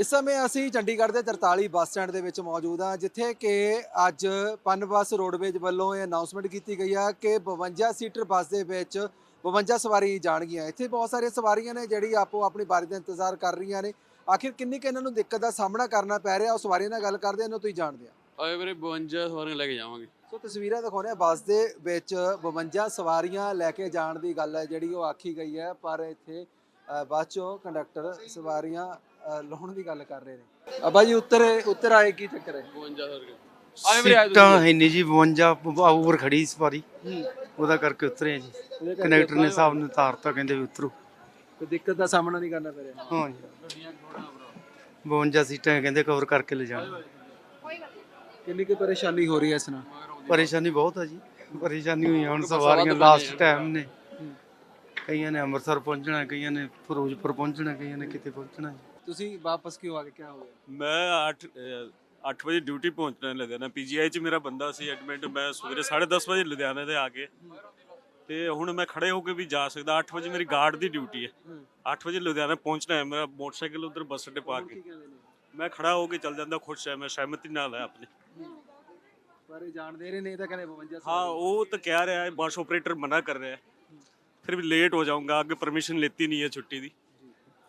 ਇਸ ਸਮੇਂ ਅਸੀਂ ਚੰਡੀਗੜ੍ਹ ਦੇ 43 ਬੱਸ ਸਟੈਂਡ ਦੇ ਵਿੱਚ ਮੌਜੂਦ ਹਾਂ ਜਿੱਥੇ ਕਿ ਅੱਜ ਪਨ ਬੱਸ ਰੋਡਵੇਜ ਵੱਲੋਂ ਇਹ ਅਨਾਉਂਸਮੈਂਟ ਕੀਤੀ ਗਈ ਆ ਕਿ 52 ਸੀਟਰ ਬੱਸ ਦੇ ਵਿੱਚ 52 ਸਵਾਰੀ ਜਾਣਗੀਆਂ। ਇੱਥੇ ਬਹੁਤ ਸਾਰੀਆਂ ਸਵਾਰੀਆਂ ਨੇ ਜਿਹੜੀ ਆਪੋ ਆਪਣੀ ਵਾਰੀ ਦਾ ਇੰਤਜ਼ਾਰ ਕਰ ਰਹੀਆਂ ਨੇ। ਆਖਿਰ ਕਿੰਨੀ ਕਿ ਇਹਨਾਂ ਨੂੰ ਦਿੱਕਤ ਦਾ ਸਾਹਮਣਾ ਕਰਨਾ ਪੈ ਰਿਹਾ? ਉਹ ਸਵਾਰੀਆਂ ਨਾਲ ਗੱਲ ਕਰਦੇ ਇਹਨਾਂ ਤੁਸੀਂ ਜਾਣਦੇ ਆ ਆਏ ਵੀਰੇ 52 ਸਵਾਰੀਆਂ ਲੈ ਕੇ ਜਾਵਾਂਗੇ। ਸੋ ਤਸਵੀਰਾਂ ਦਿਖਾਉਂਦੇ ਆ ਬੱਸ ਦੇ ਵਿੱਚ 52 ਸਵਾਰੀਆਂ ਲੈ ਕੇ ਜਾਣ ਦੀ ਗੱਲ ਹੈ ਜਿਹੜੀ ਉਹ ਆਖੀ ਗਈ ਹੈ। ਪਰ ਇੱਥੇ ਬਾਅਦ ਚੋਂ ਕੰਡਕਟਰ ਸਵਾਰੀਆਂ ਲਾਉਣ ਦੀ ਗੱਲ ਕਰ ਰਹੇ ਨੇ। ਅੱਬਾ ਜੀ ਉੱਤਰ ਉੱਤਰ ਆਏ ਕੀ ਚੱਕਰ ਹੈ? 52 ਸਵਾਰੀਆਂ ਆਏ ਵੀਰੇ ਆਏ ਸੀਟਾਂ। ਹੈ ਨਹੀਂ ਜੀ 52 ਓਵਰ ਖੜੀ ਸਵਾਰੀ ਉਹਦਾ ਕਰਕੇ ਉਤਰੇ ਆ ਜੀ ਕਨੈਕਟਰ ਨੇ ਸਾਹਿਬ ਨੇ ਤਾਰਤਾ ਕਹਿੰਦੇ ਵੀ ਉਤਰੋ। ਕੋਈ ਦਿੱਕਤ ਦਾ ਸਾਹਮਣਾ ਨਹੀਂ ਕਰਨਾ ਪੈ ਰਿਹਾ। ਹਾਂ ਜੀ। 52 ਸੀਟਾਂ ਕਹਿੰਦੇ ਕਵਰ ਕਰਕੇ ਲੈ ਜਾਣ। ਕਿੰਨੀ ਕੁ ਪਰੇਸ਼ਾਨੀ ਹੋ ਰਹੀ ਹੈ ਇਸ ਨਾਲ? ਪਰੇਸ਼ਾਨੀ ਬਹੁਤ ਆ ਜੀ। ਪਰੇਸ਼ਾਨੀ ਹੋਈ ਹੁਣ ਸਵਾਰੀਆਂ ਲਾਸਟ ਟਾਈਮ ਨੇ। ਕਈਆਂ ਨੇ ਅੰਮ੍ਰਿਤਸਰ ਪਹੁੰਚਣਾ ਕਈਆਂ ਨੇ ਫਿਰੋਜ਼ਪੁਰ ਪਹੁੰਚਣਾ ਕਈਆਂ ਨੇ ਕਿਤੇ ਪਹੁੰਚਣਾ ਜੀ। ਤੁਸੀਂ ਵਾਪਸ ਕਿਉਂ ਆ ਗਏ? ਕੀ ਹੋ ਗਿਆ? ਮੈਂ 8 8 ਵਜੇ ਡਿਊਟੀ ਪਹੁੰਚਣਾ ਲੁਧਿਆਣਾ ਪੀਜੀਆਈ ਚ ਮੇਰਾ ਬੰਦਾ ਸੀ ਐਡਮਿਟ ਮੈਂ ਸਵੇਰੇ 10:30 ਵਜੇ ਲੁਧਿਆਣੇ ਤੇ ਆ ਕੇ। ਤੇ ਹੁਣ ਮੈਂ ਖੜੇ ਹੋ ਕੇ ਵੀ ਜਾ ਸਕਦਾ 8 ਵਜੇ ਮੇਰੀ ਗਾਰਡ ਦੀ ਡਿਊਟੀ ਹੈ। 8 ਵਜੇ ਲੁਧਿਆਣਾ ਪਹੁੰਚਣਾ ਹੈ ਮੇਰਾ ਮੋਟਰਸਾਈਕਲ ਉਧਰ ਬੱਸ ਅੱਡੇ ਪਾ ਕੇ। ਮੈਂ ਖੜਾ ਹੋ ਕੇ ਚੱਲ ਜਾਂਦਾ ਖੁਸ਼ ਹੈ ਮੈਂ ਸਹਿਮਤੀ ਨਾਲ ਹੈ ਆਪਣੀ। ਪਰ ਜਾਣ ਦੇ ਰਹੇ ਨੇ ਤਾਂ ਕਹਿੰਦੇ 52 ਹਾਂ ਉਹ ਤਾਂ ਕਹਿ ਰਿਹਾ ਹੈ ਬੱਸ ਆਪਰੇਟਰ ਮਨਾ ਕਰ ਰਿਹਾ ਹੈ। ਫਿਰ ਵੀ ਲੇਟ ਹੋ ਜਾਊਂਗਾ ਅੱਗੇ ਪਰਮਿਸ਼ਨ ਲੈਤੀ ਨਹੀਂ ਹੈ ਛੁੱਟੀ ਦੀ।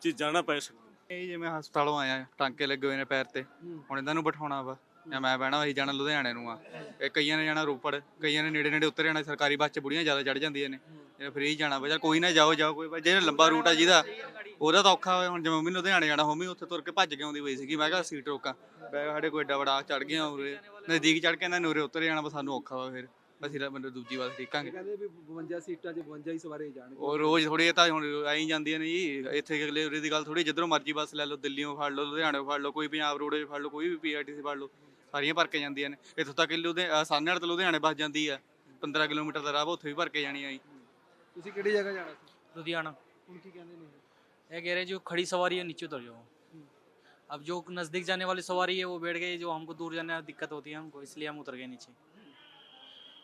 ਜੀ। ਜਾਣਾ ਪੈ ਸਕਦਾ ਇਹ ਜਿਵੇਂ ਹਸਪਤਾਲੋਂ ਆਇਆ ਟਾਂਕੇ ਲੱਗੇ ਹੋਏ ਨੇ ਪੈਰ ਤੇ। ਹੁਣ ਇਹਨਾਂ ਨੂੰ ਬਿਠਾਉਣਾ ਵਾ। ਜਾਂ ਮੈਂ ਬਹਿਣਾ ਅਸੀਂ ਜਾਣਾ ਲੁਧਿਆਣੇ ਨੂੰ ਆ। ਇਹ ਕਈਆਂ ਨੇ ਜਾਣਾ ਰੋਪੜ ਕਈਆਂ ਨੇ ਨੇੜੇ ਨੇੜੇ ਉੱਤਰ ਜਾਣਾ ਸਰਕਾਰੀ ਬੱਸ 'ਚ ਬੁੜੀਆਂ ਜ਼ਿਆਦਾ ਚੜ ਜਾਂਦੀਆਂ ਨੇ। ਜੇ ਫ੍ਰੀ ਜਾਣਾ ਵਾ। ਕੋਈ ਨਾ ਜਾਓ ਜਾਓ ਕੋਈ ਜਿਹੜਾ ਲੰਬਾ ਰੂਟ ਆ ਜਿਹਦਾ ਉਹਦਾ ਤਾਂ ਔਖਾ ਹੋਇਆ ਹੁਣ ਜਿਵੇਂ ਮੰਮੀ ਲੁਧਿਆਣੇ ਜਾਣਾ ਹੋਮੀ ਉੱਥੇ ਤੁਰ ਕੇ ਭੱਜ ਕੇ ਆਉਂਦੀ ਹੋਈ ਸੀਗੀ। ਮੈਂ ਕਿਹਾ ਸੀਟ ਰੋਕਾਂ। ਬੈ ਸਾਡੇ ਕੋਈ ਏਡਾ ਬੜਾ ਚੜ ਗਿਆ ਉਰੇ। ਨਜ਼ਦੀਕ ਚੜ ਕੇ ਇਹਨਾਂ ਨੇ ਉਰੇ ਉੱਤਰ ਜਾਣਾ ਵਾ ਸਾਨੂੰ ਔਖਾ ਵਾ ਫਿਰ। ਅਸੀਂ ਤਾਂ ਬੰਦੇ ਦੂਜੀ ਬੱਸ ਠੀਕਾਂਗੇ ਕਹਿੰਦੇ ਵੀ 52 ਸੀਟਾਂ 'ਚ 52 ਹੀ ਸਵਾਰੀ ਜਾਣਗੇ ਉਹ ਰੋਜ਼ ਥੋੜੀ ਇਹ ਤਾਂ ਹੁਣ ਆਈ ਜਾਂਦੀਆਂ ਨੇ ਜੀ ਇੱਥੇ ਅਗਲੇ ਉਰੇ ਦੀ ਗੱਲ ਥੋੜੀ ਜਿੱਧਰੋਂ ਮਰਜ਼ੀ ਬੱਸ ਲੈ ਲਓ ਦਿੱਲੀੋਂ ਫੜ ਲਓ ਲੁਧਿਆਣੋਂ ਫੜ ਲਓ ਕੋਈ ਪੰਜਾਬ ਰੋਡ ਫੜ ਲਓ ਕੋਈ ਵੀ ਪੀਆਰਟੀਸੀ ਫੜ ਲਓ ਸਾਰੀਆਂ ਭਰ ਕੇ ਜਾਂਦੀਆਂ ਨੇ ਇੱਥੋਂ ਤੱਕ ਲੁਧਿਆਣਾ ਸਾਹਨੇੜ ਤੋਂ ਲੁਧਿਆਣੇ ਬੱਸ ਜਾਂਦੀ ਆ 15 ਕਿਲੋਮੀਟਰ ਦਾ ਰਾਹ ਵਾ, ਉੱਥੇ ਵੀ ਭਰ ਕੇ ਜਾਣੀ ਆ ਜੀ ਤੁਸੀਂ ਕਿਹੜੀ ਜਗ੍ਹਾ ਜਾਣਾ ਸੀ लुधियाना ਹੁਣ ਕੀ ਕਹਿੰਦੇ ਨੇ ये कह रहे हैं जो खड़ी सवारी है नीचे उतर जाओ अब जो नज़दीक जाने वाली सवारी है वो बैठ गई जो हमको दूर जाने में दिक्कत होती है हमको इसलिए हम उतर गए नीचे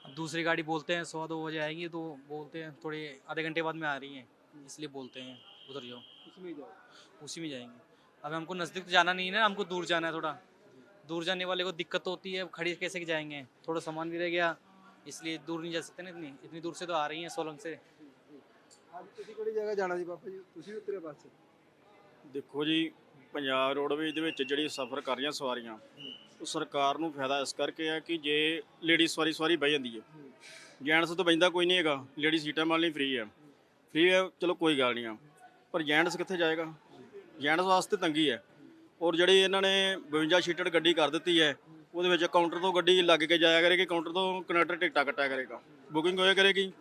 अब दूसरी गाड़ी बोलते हैं सवा दो बजे आएंगी तो बोलते हैं थोड़े आधे घंटे बाद में आ रही हैं इसलिए बोलते हैं उतर जाओ उसमें ही जाओ उसी में जाएंगे अब हमको नज़दीक तो जाना नहीं है ना हमको दूर जाना है थोड़ा दूर जाने वाले को दिक्कत होती है खड़ी कैसे जाएंगे थोड़ा सामान भी रह गया इसलिए दूर नहीं जा सकते ना इतनी इतनी दूर से तो आ रही हैं सोलंग से ਅੱਜ ਤੁਸੀਂ ਕਿਹੜੀ ਜਗ੍ਹਾ ਜਾਣਾ ਸੀ ਬਾਪਾ ਜੀ ਤੁਸੀਂ ਵੀ ਉਤਰੇ ਬੱਸ 'ਚ ਦੇਖੋ ਜੀ ਪੰਜਾਬ ਰੋਡਵੇਜ ਦੇ ਵਿੱਚ ਜਿਹੜੀ ਸਫ਼ਰ ਕਰ ਰਹੀਆਂ ਸਵਾਰੀਆਂ ਉਹ ਸਰਕਾਰ ਨੂੰ ਫਾਇਦਾ ਇਸ ਕਰਕੇ ਹੈ ਕਿ ਜੇ ਲੇਡੀ ਸਵਾਰੀ ਸਵਾਰੀ ਬਹਿ ਜਾਂਦੀ ਹੈ। ਜੈਂਟਸ ਤੋਂ ਬੈਂਦਾ ਕੋਈ ਨਹੀਂ ਹੈਗਾ ਲੇਡੀ ਸੀਟਾਂ ਮੰਨ ਲਈ ਫ੍ਰੀ ਹੈ। ਫ੍ਰੀ ਹੈ, ਚਲੋ ਕੋਈ ਗੱਲ ਨਹੀਂ ਆ। ਪਰ ਜੈਂਟਸ ਕਿੱਥੇ ਜਾਏਗਾ? ਜੈਂਟਸ ਵਾਸਤੇ ਤੰਗੀ ਹੈ। ਔਰ ਜਿਹੜੀ ਇਹਨਾਂ ਨੇ 52 ਸੀਟਡ ਗੱਡੀ ਕਰ ਦਿੱਤੀ ਹੈ, ਉਹਦੇ ਵਿੱਚ ਕਾਊਂਟਰ ਤੋਂ ਗੱਡੀ ਲੱਗ ਕੇ ਜਾਇਆ ਕਰੇਗੀ ਕਾਊਂਟਰ ਤੋਂ ਕਨੈਕਟਰ ਟਿਕਟਾਂ ਕੱਟਿਆ ਕਰੇਗਾ। ਬੁਕਿੰਗ ਹੋਇਆ ਕਰੇਗੀ।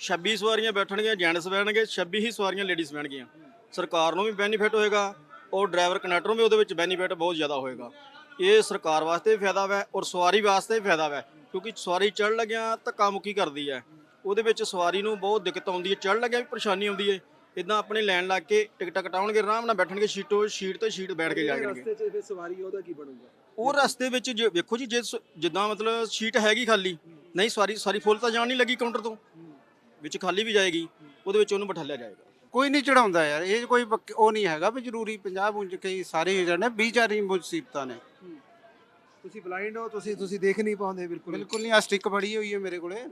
26 ਸਵਾਰੀਆਂ ਬੈਠਣਗੀਆਂ, ਜੈਂਟਸ ਬਹਿਣਗੇ 26 ਹੀ ਸਵਾਰੀਆਂ ਲੇਡੀਜ਼ ਬਹਿਣਗੀਆਂ। ਸਰਕਾਰ ਨੂੰ ਵੀ ਬੈਨੀਫਿਟ ਹੋਏਗਾ, ਔਰ ਡਰਾਈਵਰ ਕਨੈਕਟਰ ਨੂੰ ਵੀ ਉਹਦੇ ਵਿੱਚ ਬੈਨੀਫਿਟ ਬਹੁਤ ਜ਼ਿਆਦਾ ਹੋਏਗਾ। ਇਹ ਸਰਕਾਰ ਵਾਸਤੇ ਵੀ ਫਾਇਦਾ ਹੈ ਔਰ ਸਵਾਰੀ ਵਾਸਤੇ ਵੀ ਫਾਇਦਾ ਹੈ ਕਿਉਂਕਿ ਸਵਾਰੀ ਚੜ੍ਹ ਲੱਗਿਆ ਧੱਕਾ ਮੁੱਕੀ ਕਰਦੀ ਹੈ। ਉਹਦੇ ਵਿੱਚ ਸਵਾਰੀ ਨੂੰ ਬਹੁਤ ਦਿੱਕਤ ਆਉਂਦੀ ਹੈ ਚੜ੍ਹ ਲੱਗਿਆ ਵੀ ਪਰੇਸ਼ਾਨੀ ਆਉਂਦੀ ਹੈ। ਇਦਾਂ ਆਪਣੇ ਲਾਈਨ ਲੱਗ ਕੇ ਟਿਕਟਾਂ ਕਟਾਉਣਗੇ ਆਰਾਮ ਨਾਲ ਬੈਠਣਗੇ ਸੀਟੋ ਸ਼ੀਟ ਤੇ ਸ਼ੀਟ ਬੈਠ ਕੇ ਜਾਣਗੇ। ਰਸਤੇ 'ਚ ਫਿਰ ਸਵਾਰੀ ਉਹਦਾ ਕੀ ਬਣੂਗਾ? ਉਹ ਰਸਤੇ ਵਿੱਚ ਜੇ ਵੇਖੋ ਜੀ ਜੇ ਸ- ਜਿੱਦਾਂ ਮਤਲਬ ਸੀਟ ਹੈਗੀ ਖਾਲੀ ਨਹੀਂ ਸਵਾਰੀ ਸਾਰੀ ਫੁੱਲ ਤਾਂ ਜਾਣ ਨਹੀਂ ਲੱਗੀ ਕਾਊਂਟਰ ਤੋਂ ਵਿੱਚ ਖਾਲੀ ਵੀ ਜਾਏਗੀ ਉਹਦੇ ਵਿੱਚ ਉਹਨੂੰ ਬਿਠਾਲਿਆ ਜਾਏਗਾ। ਕੋਈ ਨਹੀਂ ਚੜਾਉਂਦਾ ਯਾਰ ਇਹ ਕੋਈ ਪੱਕ- ਉਹ ਨਹੀਂ ਹੈਗਾ ਵੀ ਜ਼ਰੂਰੀ 50 ਪੁੰਜ ਕਈ ਸਾਰੇ ਹੀ ਜਾਣੇ 20 ਚਾਰੀ ਮੁਸੀਬਤਾਂ ਨੇ। ਤੁਸੀਂ ਬਲਾਈਂਡ ਹੋ ਤੁਸੀਂ ਤੁਸੀਂ ਦੇਖ ਨਹੀਂ ਪਾਉਂਦੇ ਬਿਲਕੁਲ। ਬਿਲਕੁਲ ਨਹੀਂ ਆ ਸਟਿਕ ਬੜੀ ਹੋਈ ਹੈ ਮੇਰੇ ਕੋਲੇ।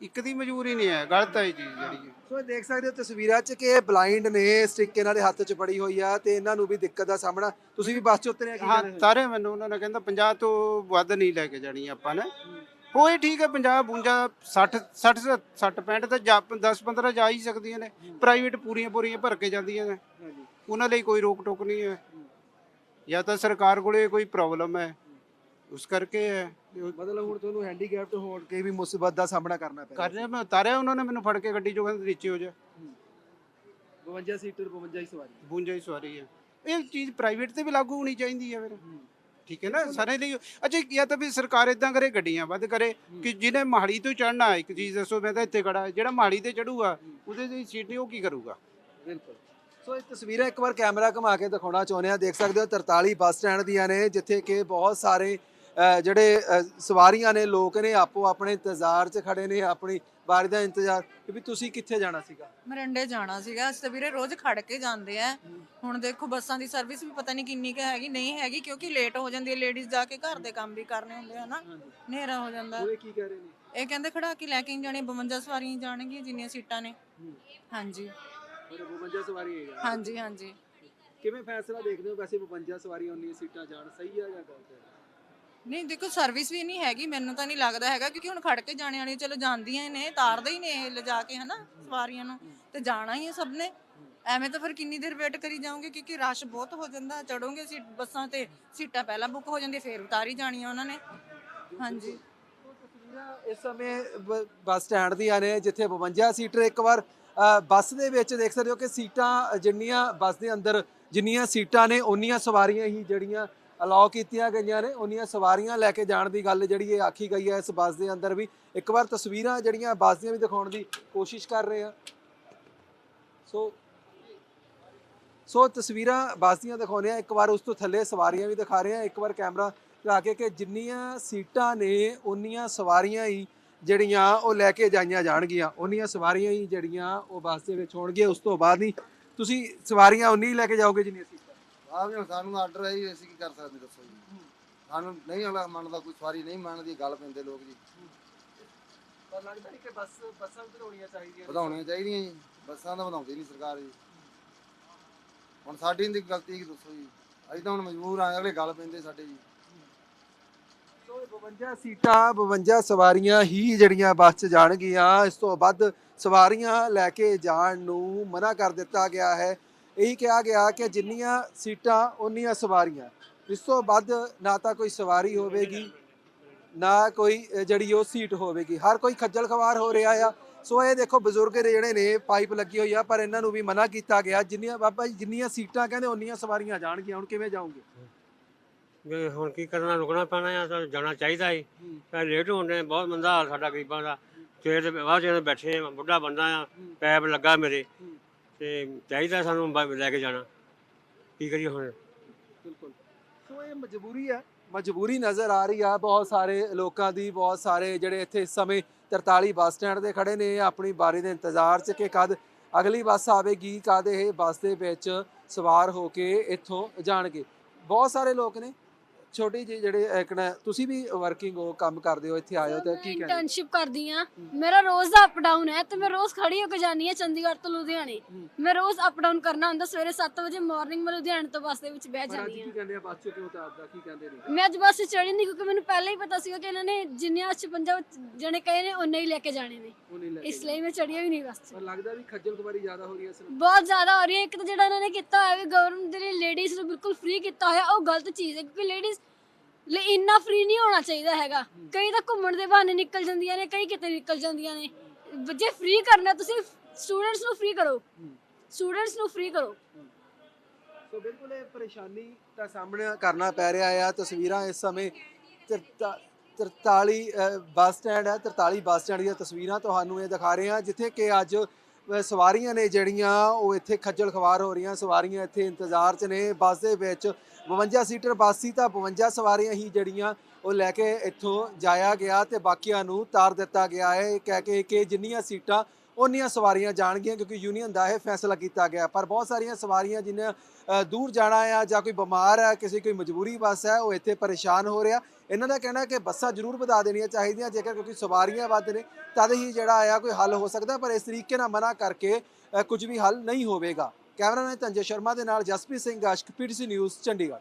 ਇੱਕ ਦੀ ਮਜਬੂਰੀ ਨਹੀਂ ਹੈ ਗਲਤ ਹੈ ਇਹ ਚੀਜ਼ ਜਿਹੜੀ। ਸੋ ਇਹ ਦੇਖ ਸਕਦੇ ਹੋ ਤਸਵੀਰਾਂ 'ਚ ਕਿ ਬਲਾਈਂਡ ਨੇ ਸਟਿਕ ਇਹਨਾਂ ਦੇ ਹੱਥ 'ਚ ਫੜੀ ਹੋਈ ਆ ਤੇ ਇਹਨਾਂ ਨੂੰ ਵੀ ਦਿੱਕਤ ਦਾ ਸਾਹਮਣਾ। ਤੁਸੀਂ ਵੀ ਬੱਸ 'ਚ ਉਤਰੇ ਆ ਕੀ ਹਾਂ? ਤਾਰੇ ਮੈਨੂੰ ਉਹਨਾਂ ਨੇ ਕਹਿੰਦਾ 50 ਤੋਂ ਵੱਧ ਨਹੀਂ ਲੈ ਕੇ ਜਾਣੀ ਆਪਾਂ ਨੇ। ਹੋਏ ਠੀਕ ਹੈ 50 52 60 60 60 65 ਤਾਂ 10 15 ਜਾ ਹੀ ਸਕਦੀਆਂ ਨੇ। ਪ੍ਰਾਈਵੇਟ ਪੂਰੀਆਂ ਪੂਰੀਆਂ ਭਰ ਕੇ ਜਾਂਦੀਆਂ ਨੇ। ਉਹਨਾਂ ਲਈ ਕੋਈ ਰੋਕ ਟੋਕ ਨਹੀਂ ਹੈ। ਜਾਂ ਤਾਂ ਸਰਕਾਰ ਕੋਲੇ ਕੋਈ ਪ੍ਰੋਬਲਮ ਹੈ। ਉਸ ਕਰਕੇ ਹੈ। ਉਹ ਮਤਲਬ ਹੁਣ ਤੁਹਾਨੂੰ ਹੈਂਡੀਕੈਪਟ ਹੋਣ ਕੇ ਵੀ ਮੁਸੀਬਤ ਦਾ ਸਾਹਮਣਾ ਕਰਨਾ ਪੈ ਕਰ ਰਿਹਾ ਮੈਂ ਉਤਾਰਿਆ ਉਹਨਾਂ ਨੇ ਮੈਨੂੰ ਫੜ ਕੇ ਗੱਡੀ ਚੋਂ ਕਹਿੰਦੇ ਨੀਚੇ ਹੋ ਜਾ। 52 ਸੀਟਰ 52 ਹੀ ਸਵਾਰੀ। ਬੂੰਜਾ ਹੀ ਸਵਾਰੀ ਹੈ। ਇਹ ਚੀਜ਼ ਪ੍ਰਾਈਵੇਟ ਤੇ ਵੀ ਲਾਗੂ ਹੋਣੀ ਚਾਹੀਦੀ ਹੈ ਫਿਰ। ਠੀਕ ਹੈ ਨਾ? ਸਾਰੇ ਲਈ ਅੱਛਾ ਜਾਂ ਤਾਂ ਵੀ ਸਰਕਾਰ ਇਦਾਂ ਕਰੇ ਗੱਡੀਆਂ ਵੱਧ ਕਰੇ ਕਿ ਜਿਹਨੇ ਮਹਾਲੀ ਤੋਂ ਚੜਨਾ ਇੱਕ ਚੀਜ਼ ਦੱਸੋ ਮੈਂ ਤਾਂ ਇੱਥੇ ਖੜਾ ਜਿਹੜਾ ਮਹਾਲੀ ਤੇ ਚੜੂਗਾ ਉਹਦੇ ਦੀ ਸੀਟ ਨਹੀਂ ਉਹ ਕੀ ਕਰੂਗਾ? ਬਿਲਕੁਲ। ਸੋ ਇਹ ਤਸਵੀਰਾਂ ਇੱਕ ਵਾਰ ਕੈਮਰਾ ਘੁਮਾ ਕੇ ਦਿਖਾਉਣਾ ਚਾਹੁੰਦੇ ਆ ਦੇਖ ਸਕਦੇ ਹੋ 43 ਬੱਸ ਸਟੈਂਡ ਦੀਆਂ ਨੇ ਜਿੱਥੇ ਕਿ ਬਹੁਤ ਸਾਰੇ ਜਿਹੜੇ ਸਵਾਰੀਆਂ ਨੇ ਲੋਕ ਨੇ ਆਪੋ ਆਪਣੇ ਇੰਤਜ਼ਾਰ 'ਚ ਖੜੇ ਨੇ ਆਪਣੀ ਵਾਰੀ ਦਾ ਇੰਤਜ਼ਾਰ ਕਿ ਵੀ ਤੁਸੀਂ ਕਿੱਥੇ ਜਾਣਾ ਸੀਗਾ? ਮਰਿੰਡੇ ਜਾਣਾ ਸੀਗਾ। ਅਸੀਂ ਤਾਂ ਵੀਰੇ ਰੋਜ਼ ਖੜ ਕੇ ਜਾਂਦੇ ਆ। ਹੁਣ ਦੇਖੋ ਬੱਸਾਂ ਦੀ ਸਰਵਿਸ ਵੀ ਪਤਾ ਨਹੀਂ ਕਿੰਨੀ ਕੁ ਹੈਗੀ ਨਹੀਂ ਹੈਗੀ ਕਿਉਂਕਿ ਲੇਟ ਹੋ ਜਾਂਦੀ ਹੈ। ਲੇਡੀਜ਼ ਜਾ ਕੇ ਘਰ ਦੇ ਕੰਮ ਵੀ ਕਰਨੇ ਹੁੰਦੇ ਆ ਨਾ। ਹਨੇਰਾ ਹੋ ਜਾਂਦਾ। ਉਹ ਕੀ ਕਹਿ ਰਹੇ ਨੇ? ਇਹ ਕਹਿੰਦੇ ਖੜਾ ਕੇ ਲੈ ਕੇ ਜਾਣੀ 52 ਸਵਾਰੀਆਂ ਜਾਣਗੀਆਂ ਜਿੰਨੀਆਂ ਸੀਟਾਂ ਨੇ। ਹਾਂਜੀ। ਪਰ 52 ਸਵਾਰੀ ਹੈ ਹਾਂਜੀ ਹਾਂਜੀ। ਕਿਵੇਂ ਫੈਸਲਾ ਦੇਖਦੇ ਹੋ? ਵੈਸੇ 52 ਸਵਾਰੀ 19 ਸੀਟਾਂ ਜਾਣ ਸਹੀ ਹੈ ਜਾਂ ਗਲਤ ਹੈ ਨਹੀਂ, ਦੇਖੋ ਸਰਵਿਸ ਵੀ ਨਹੀਂ ਹੈਗੀ, ਮੈਨੂੰ ਤਾਂ ਨਹੀਂ ਲੱਗਦਾ ਹੈਗਾ, ਕਿਉਂਕਿ ਹੁਣ ਖੜ ਕੇ ਜਾਣੇ ਵਾਲੀ ਚਲੋ ਜਾਂਦੀਆਂ ਹੀ ਨੇ, ਤਾਰਦੇ ਹੀ ਨੇ ਇਹ ਲਿਜਾ ਕੇ, ਹਨਾ, ਸਵਾਰੀਆਂ ਨੂੰ, ਤੇ ਜਾਣਾ ਹੀ ਹੈ ਸਭ ਨੇ। ਐਵੇਂ ਤਾਂ ਫਿਰ ਕਿੰਨੀ ਦੇਰ ਵੇਟ ਕਰੀ ਜਾਓਗੇ, ਕਿਉਂਕਿ ਰਸ਼ ਬਹੁਤ ਹੋ ਜਾਂਦਾ ਚੜੋਗੇ ਸੀ ਬੱਸਾਂ ਤੇ, ਸੀਟਾਂ ਪਹਿਲਾਂ ਬੁੱਕ ਹੋ ਜਾਂਦੀਆਂ, ਫੇਰ ਉਤਾਰੀ ਜਾਣੀਆਂ ਉਹਨਾਂ ਨੇ। ਹਾਂਜੀ। ਇਸ ਸਮੇਂ ਬੱਸ ਸਟੈਂਡ ਦੀਆਂ ਨੇ, ਜਿੱਥੇ 52 ਸੀਟਰ ਇੱਕ ਵਾਰ ਬੱਸ ਦੇ ਵਿੱਚ ਦੇਖ ਸਕਦੇ ਹੋ ਕਿ ਸੀਟਾਂ ਜਿੰਨੀਆਂ ਬੱਸ ਦੇ ਅੰਦਰ ਜਿੰਨੀਆਂ ਸੀਟਾਂ ਨੇ, ਓਨੀਆਂ ਸਵਾਰੀਆਂ ਹੀ ਜਿਹੜੀਆਂ ਅਲਾਉ ਕੀਤੀਆਂ ਗਈਆਂ ਨੇ, ਉਨੀਆਂ ਸਵਾਰੀਆਂ ਲੈ ਕੇ ਜਾਣ ਦੀ ਗੱਲ ਜਿਹੜੀ ਇਹ ਆਖੀ ਗਈ ਹੈ ਇਸ ਬੱਸ ਦੇ ਅੰਦਰ ਵੀ। ਇੱਕ ਵਾਰ ਤਸਵੀਰਾਂ ਜਿਹੜੀਆਂ ਬੱਸ ਦੀਆਂ ਵੀ ਦਿਖਾਉਣ ਦੀ ਕੋਸ਼ਿਸ਼ ਕਰ ਰਹੇ ਹਾਂ। ਸੋ ਸੋ ਤਸਵੀਰਾਂ ਬੱਸ ਦੀਆਂ ਦਿਖਾਉਂਦੇ ਆ ਇੱਕ ਵਾਰ ਉਸ ਤੋਂ ਥੱਲੇ ਸਵਾਰੀਆਂ ਵੀ ਦਿਖਾ ਰਹੇ ਆ ਇੱਕ ਵਾਰ ਕੈਮਰਾ ਲਾ ਕੇ ਕਿ ਜਿੰਨੀਆਂ ਸੀਟਾਂ ਨੇ, ਉਨੀਆਂ ਸਵਾਰੀਆਂ ਹੀ ਜਿਹੜੀਆਂ ਉਹ ਲੈ ਕੇ ਜਾਈਆਂ ਜਾਣਗੀਆਂ। ਉਨੀਆਂ ਸਵਾਰੀਆਂ ਹੀ ਜਿਹੜੀਆਂ ਉਹ ਬੱਸ ਦੇ ਵਿੱਚ ਹੋਣਗੀਆਂ। ਉਸ ਤੋਂ ਬਾਅਦ ਹੀ ਤੁਸੀਂ ਸਵਾਰੀਆਂ ਉਨੀ ਹੀ ਲੈ ਕੇ ਜਾਓਗੇ ਜਿੰਨੀਆਂ ਆਹ ਵੀ ਹੁਣ ਸਾਨੂੰ ਆਰਡਰ ਹੈ ਜੀ ਅਸੀਂ ਕੀ ਕਰ ਸਕਦੇ ਦੱਸੋ ਜੀ। ਸਾਨੂੰ ਨਹੀਂ ਅਗਲਾ ਮੰਨਦਾ ਕੋਈ ਸਵਾਰੀ ਨਹੀਂ ਮੰਨਦੀ ਗੱਲ ਪੈਂਦੇ ਲੋਕ ਜੀ। ਪਰ ਲੱਗਦਾ ਨਹੀਂ ਕਿ ਬੱਸ ਬੱਸਾਂ ਵਧਾਉਣੀਆਂ ਚਾਹੀਦੀਆਂ ਵਧਾਉਣੀਆਂ ਚਾਹੀਦੀਆਂ ਜੀ ਬੱਸਾਂ ਤਾਂ ਵਧਾਉਂਦੀ ਨਹੀਂ ਸਰਕਾਰ ਜੀ। ਹੁਣ ਸਾਡੀ ਦੀ ਗਲਤੀ ਕੀ ਦੱਸੋ ਜੀ। ਅਸੀਂ ਤਾਂ ਹੁਣ ਮਜਬੂਰ ਆਂ ਅਗਲੇ ਗੱਲ ਪੈਂਦੇ ਸਾਡੇ ਜੀ। ਸੋ ਇਹ 52 ਸੀਟਾਂ 52 ਸਵਾਰੀਆਂ ਹੀ ਜਿਹੜੀਆਂ ਬੱਸ 'ਚ ਜਾਣਗੀਆਂ ਇਸ ਤੋਂ ਵੱਧ ਸਵਾਰੀਆਂ ਲੈ ਕੇ ਜਾਣ ਨੂੰ ਮਨਾ ਕਰ ਦਿੱਤਾ ਗਿਆ ਹੈ। ਇਹੀ ਕਿਹਾ ਗਿਆ ਕਿ ਜਿੰਨੀਆਂ ਸੀਟਾਂ, ਉਨੀਆਂ ਸਵਾਰੀਆਂ। ਇਸ ਤੋਂ ਵੱਧ ਨਾ ਤਾਂ ਕੋਈ ਸਵਾਰੀ ਹੋਵੇਗੀ, ਨਾ ਕੋਈ ਜਿਹੜੀ ਉਹ ਸੀਟ ਹੋਵੇਗੀ। ਹਰ ਕੋਈ ਖੱਜਲ ਖਵਾਰ ਹੋ ਰਿਹਾ ਆ। ਸੋ ਇਹ ਦੇਖੋ, ਬਜ਼ੁਰਗ ਜਿਹੜੇ ਨੇ, ਪਾਈਪ ਲੱਗੀ ਹੋਈ ਆ, ਪਰ ਇਹਨਾਂ ਨੂੰ ਵੀ ਮਨਾ ਕੀਤਾ ਗਿਆ। ਜਿੰਨੀਆਂ, ਬਾਬਾ ਜੀ, ਜਿੰਨੀਆਂ ਸੀਟਾਂ ਕਹਿੰਦੇ, ਉਨੀਆਂ ਸਵਾਰੀਆਂ ਜਾਣਗੀਆਂ। ਹੁਣ ਕਿਵੇਂ ਜਾਓਗੇ? ਵੀ, ਹੁਣ ਕੀ ਕਰਨਾ, ਰੁਕਣਾ ਪੈਣਾ ਆ, ਤਾਂ ਜਾਣਾ ਚਾਹੀਦਾ ਏ। ਤਾਂ ਲੇਟ ਹੁੰਦੇ ਬਹੁਤ ਮੰਦਾ ਹਾਲ ਸਾਡਾ ਗਰੀਬਾਂ ਦਾ। ਚੇਰ ਤੇ ਬਾਹਰ ਚੇਰ ਬੈਠੇ ਆ, ਬੁੱਢਾ ਬੰਦਾ ਆ, ਪੈਪ ਲੱਗਾ ਮੇਰੇ। ਤੇ ਚਾਹੀਦਾ ਸਾਨੂੰ ਬ- ਲੈ ਕੇ ਜਾਣਾ। ਕੀ ਕਰੀਏ ਹੁਣ? ਬਿਲਕੁਲ। ਸੋ ਇਹ ਮਜਬੂਰੀ ਹੈ ਮਜਬੂਰੀ ਨਜ਼ਰ ਆ ਰਹੀ ਆ। ਬਹੁਤ ਸਾਰੇ ਲੋਕਾਂ ਦੀ, ਬਹੁਤ ਸਾਰੇ ਜਿਹੜੇ ਇੱਥੇ ਇਸ ਸਮੇਂ 43 ਬੱਸ ਸਟੈਂਡ ਤੇ ਖੜੇ ਨੇ ਆਪਣੀ ਬਾਰੀ ਦੇ ਇੰਤਜ਼ਾਰ 'ਚ ਕਿ ਕਦ ਅਗਲੀ ਬੱਸ ਆਵੇਗੀ, ਕਦ ਇਹ ਬੱਸ ਦੇ ਵਿੱਚ ਸਵਾਰ ਹੋ ਕੇ ਇੱਥੋਂ ਜਾਣਗੇ। ਬਹੁਤ ਸਾਰੇ ਲੋਕ ਨੇ। ਛੋਟੀ ਜਿਹੀ ਜਿਹੜੇ ਨਾ ਤੁਸੀਂ ਵੀ ਵਰਕਿੰਗ ਹੋ ਕੰਮ ਕਰਦੇ ਹੋ ਇੱਥੇ ਆਏ ਹੋ ਤੇ ਕੀ ਕਹਿੰਦੇ ਇੰਟਰਨਸ਼ਿਪ ਕਰਦੀ ਆ ਮੇਰਾ ਰੋਜ਼ ਦਾ ਅਪ ਡਾਊਨ ਹੈ ਤੇ ਮੈਂ ਰੋਜ਼ ਖੜੀ ਹੋ ਕੇ ਜਾਨੀ ਆ ਚੰਡੀਗੜ੍ਹ ਤੋਂ ਲੁਧਿਆਣੇ। ਮੈਂ ਰੋਜ਼ ਅਪ ਡਾਊਨ ਕਰਨਾ ਹੁੰਦਾ ਸਵੇਰੇ 7 ਵਜੇ ਮਾਰਨਿੰਗ ਮੈਂ ਲੁਧਿਆਣੇ ਤੋਂ ਬੱਸ ਦੇ ਵਿੱਚ ਬਹਿ ਪਰ ਅੱਜ ਜਾਂਦੀ ਕੀ ਆ ਕਹਿੰਦੇ ਆ ਬੱਸ 'ਚ ਕਿਉਂ ਉਤਾਰਦਾ ਕੀ ਕਹਿੰਦੇ ਨੇ? ਮੈਂ ਅੱਜ ਬੱਸ ਚੜੀ ਨਹੀਂ ਕਿਉਂਕਿ ਮੈਨੂੰ ਪਹਿਲਾਂ ਹੀ ਪਤਾ ਸੀਗਾ ਕਿ ਇਹਨਾਂ ਨੇ ਜਿੰਨੀਆਂ 56 ਜਣੇ ਕਹੇ ਨੇ ਉਨੇ ਹੀ ਲੈ ਕੇ ਜਾਣੇ ਨੇ। ਉਹ ਨਹੀਂ ਲੱਗੇ ਇਸ ਲਈ ਮੈਂ ਚੜੀ ਹੋਈ ਨਹੀਂ ਬੱਸ 'ਚ। ਪਰ ਲੱਗਦਾ ਵੀ ਖੱਜਲ ਖੁਆਰੀ ਜ਼ਿਆਦਾ ਹੋ ਰਹੀ ਹੈ ਇਸ ਬਹੁਤ ਜ਼ਿਆਦਾ ਹੋ ਰਹੀ ਹੈ। ਇੱਕ ਤਾਂ ਜਿਹੜਾ ਇਹਨਾਂ ਨੇ ਕੀਤਾ ਹੋਇਆ ਵੀ ਗਵਰਨਮੈਂਟ ਦੇ ਲਈ ਲੇਡੀਜ਼ ਨੂੰ ਬਿਲਕੁਲ ਫ੍ਰੀ ਕੀਤਾ ਹੋਇਆ ਉਹ ਗਲਤ ਚੀਜ਼ ਹੈ ਕਿਉਂਕਿ ਲੇਡੀਜ਼ ਲਈ ਇੰਨਾ ਫ੍ਰੀ ਨਹੀਂ ਹੋਣਾ ਚਾਹੀਦਾ ਹੈਗਾ। ਕਈ ਤਾਂ ਘੁੰਮਣ ਦੇ ਬਹਾਨੇ ਨਿਕਲ ਜਾਂਦੀਆਂ ਨੇ, ਕਈ ਕਿਤੇ ਨਿਕਲ ਜਾਂਦੀਆਂ ਨੇ। ਜੇ ਫ੍ਰੀ ਕਰਨਾ, ਤੁਸੀਂ ਸਟੂਡੈਂਟਸ ਨੂੰ ਫ੍ਰੀ ਕਰੋ। ਸਟੂਡੈਂਟਸ ਨੂੰ ਫ੍ਰੀ ਕਰੋ। ਸੋ ਬਿਲਕੁਲ ਇਹ ਪਰੇਸ਼ਾਨੀ ਦਾ ਸਾਹਮਣਾ ਕਰਨਾ ਪੈ ਰਿਹਾ ਆ। ਤਸਵੀਰਾਂ ਇਸ ਸਮੇਂ 43 ਬੱਸ ਸਟੈਂਡ ਹੈ 43 ਬੱਸ ਸਟੈਂਡ ਦੀਆਂ ਤਸਵੀਰਾਂ ਤੁਹਾਨੂੰ ਇਹ ਦਿਖਾ ਰਹੇ ਹਾਂ, ਜਿੱਥੇ ਕਿ ਅੱਜ ਸਵਾਰੀਆਂ ਨੇ ਜਿਹੜੀਆਂ ਉਹ ਇੱਥੇ ਖੱਜਲ ਖਵਾਰ ਹੋ ਰਹੀਆਂ, ਸਵਾਰੀਆਂ ਇੱਥੇ ਇੰਤਜ਼ਾਰ 'ਚ ਨੇ। ਬੱਸ ਦੇ ਵਿੱਚ 52 ਸੀਟਰ ਬੱਸ ਸੀ ਤਾਂ 52 ਸਵਾਰੀਆਂ ਹੀ ਜਿਹੜੀਆਂ ਉਹ ਲੈ ਕੇ ਇੱਥੋਂ ਜਾਇਆ ਗਿਆ ਤੇ ਬਾਕੀਆਂ ਨੂੰ ਤਾਰ ਦਿੱਤਾ ਗਿਆ ਹੈ। ਇਹ ਕਹਿ ਕੇ ਕਿ ਜਿੰਨੀਆਂ ਸੀਟਾਂ ਉਨੀਆਂ ਸਵਾਰੀਆਂ ਜਾਣਗੀਆਂ ਕਿਉਂਕਿ ਯੂਨੀਅਨ ਦਾ ਇਹ ਫੈਸਲਾ ਕੀਤਾ ਗਿਆ। ਪਰ ਬਹੁਤ ਸਾਰੀਆਂ ਸਵਾਰੀਆਂ ਜਿਨ੍ਹਾਂ ਦੂਰ ਜਾਣਾ ਆ ਜਾਂ ਕੋਈ ਬਿਮਾਰ ਹੈ ਕਿਸੇ ਕੋਈ ਮਜਬੂਰੀ ਬੱਸ ਹੈ ਉਹ ਇੱਥੇ ਪਰੇਸ਼ਾਨ ਹੋ ਰਿਹਾ। ਇਹਨਾਂ ਦਾ ਕਹਿਣਾ ਕਿ ਬੱਸਾਂ ਜ਼ਰੂਰ ਵਧਾ ਦੇਣੀਆਂ ਚਾਹੀਦੀਆਂ, ਜੇਕਰ ਕਿਉਂਕਿ ਸਵਾਰੀਆਂ ਵੱਧ ਨੇ, ਤਦ ਹੀ ਜਿਹੜਾ ਆ ਕੋਈ ਹੱਲ ਹੋ ਸਕਦਾ, ਪਰ ਇਸ ਤਰੀਕੇ ਨਾਲ ਮਨਾ ਕਰਕੇ ਕੁਝ ਵੀ ਹੱਲ ਨਹੀਂ ਹੋਵੇਗਾ। ਕੈਮਰਾਮੈਨ ਤੰਜੇ ਸ਼ਰਮਾ ਦੇ ਨਾਲ ਜਸਪ੍ਰੀਤ ਸਿੰਘ, ਆਸ਼ਕ, ਪੀਟੀਸੀ ਨਿਊਜ਼, ਚੰਡੀਗੜ੍ਹ।